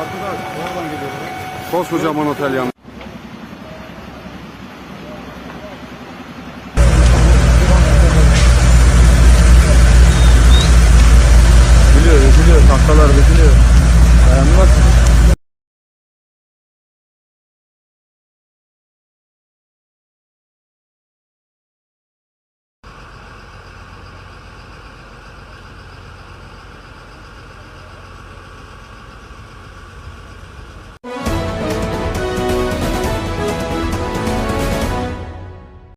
Arkadaş oradan geliyorlar. Koskocaman otel şey yanı. Üzülüyor, üzülüyor. Tahtalar üzülüyor. Dayanmaz.